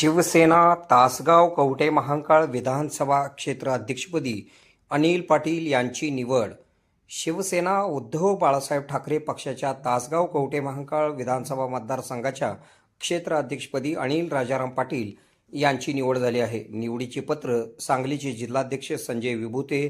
शिवसेना तासगाव कवठे महांकाळ विधानसभा क्षेत्र अध्यक्षपदी अनिल पाटील यांची निवड. शिवसेना उद्धव बाळासाहेब ठाकरे पक्षाच्या तासगाव कवठे महांकाळ विधानसभा मतदारसंघाच्या क्षेत्र अध्यक्षपदी अनिल राजाराम पाटील यांची निवड झाली आहे. निवडीचे पत्र सांगलीचे जिल्हाध्यक्ष संजय विभूते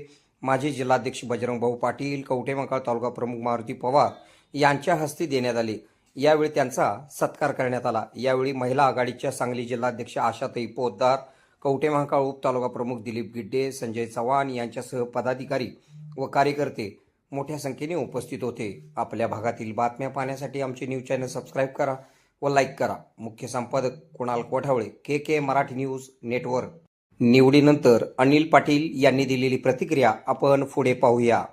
माजी जिल्हाध्यक्ष बजरंगभाऊ पाटील कवठे महांकाळ तालुका प्रमुख मारुती पवार यांच्या हस्ते देण्यात आले. यावेळी त्यांचा सत्कार करण्यात आला. यावेळी महिला आघाडीच्या सांगली जिल्हाध्यक्ष आशाताई पोद्दार कवठे महाकाळ उप तालुका प्रमुख दिलीप गिड्डे संजय चव्हाण यांच्यासह पदाधिकारी व कार्यकर्ते मोठ्या संख्येने उपस्थित होते. आपल्या भागातील बातम्या पाहण्यासाठी आमचे न्यूज चॅनल सबस्क्राईब करा व लाईक करा. मुख्य संपादक Kunal Kothawale K K Marathi news network. निवडीनंतर Anil Patil यांनी दिलेली प्रतिक्रिया आपण पुढे पाहूया.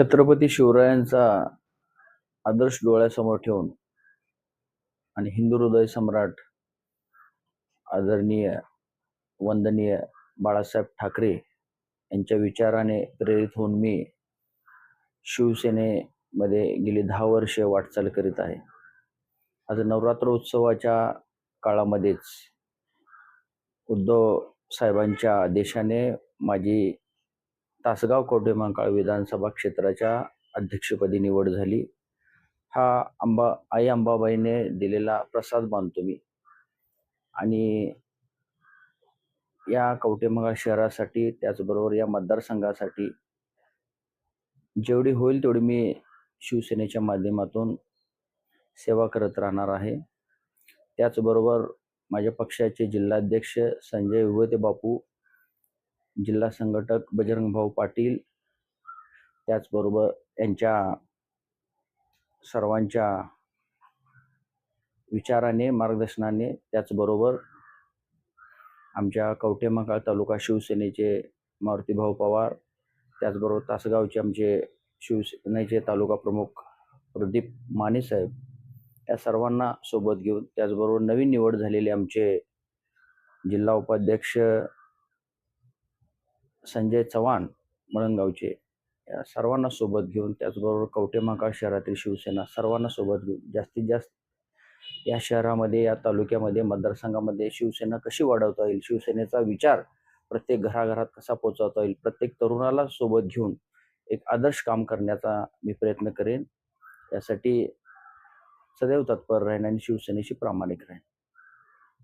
छत्रपती शिवरायांचा आदर्श डोळ्यासमोर ठेवून आणि हिंदू हृदय सम्राट आदरणीय वंदनीय बाळासाहेब ठाकरे यांच्या विचाराने प्रेरित होऊन मी शिवसेनेमध्ये गेली दहा वर्षे वाटचाल करीत आहे. आज नवरात्र उत्सवाच्या काळामध्येच उद्धव साहेबांच्या आदेशाने माझी तासगाव कवठे महांकाळ विधानसभा क्षेत्राच्या अध्यक्षपदी निवड झाली? हा अंबा आई अंबाबाईने दिलेला प्रसाद मानतो मी. आणि या कवठे शहरासाठी त्याचबरोबर या मतदारसंघासाठी जेवढी होईल तेवढी मी शिवसेनेच्या माध्यमातून सेवा करत राहणार आहे. त्याचबरोबर माझ्या पक्षाचे जिल्हाध्यक्ष संजय विभूते बापू जिल्हा संघटक बजरंगभाऊ पाटील त्याचबरोबर यांच्या सर्वांच्या विचाराने मार्गदर्शनाने त्याचबरोबर आमच्या कवठे महाकाळ तालुका शिवसेनेचे मारुतीभाऊ पवार त्याचबरोबर तासगावचे आमचे शिवसेनेचे तालुका प्रमुख प्रदीप मानेसाहेब या सर्वांना सोबत घेऊन त्याचबरोबर नवीन निवड झालेले आमचे जिल्हा उपाध्यक्ष संजय चव्हाण मळणगावचे या सर्वांना सोबत घेऊन त्याचबरोबर कवठे महाकाळ शहरातील शिवसेना सर्वांना सोबत घेऊन जास्तीत जास्त या शहरामध्ये या तालुक्यामध्ये मतदारसंघामध्ये शिवसेना कशी वाढवता येईल? शिवसेनेचा विचार प्रत्येक घराघरात कसा पोहोचवता येईल? प्रत्येक तरुणाला सोबत घेऊन एक आदर्श काम करण्याचा मी प्रयत्न करेन. यासाठी सदैव तत्पर राहीन आणि शिवसेनेशी प्रामाणिक राहीन.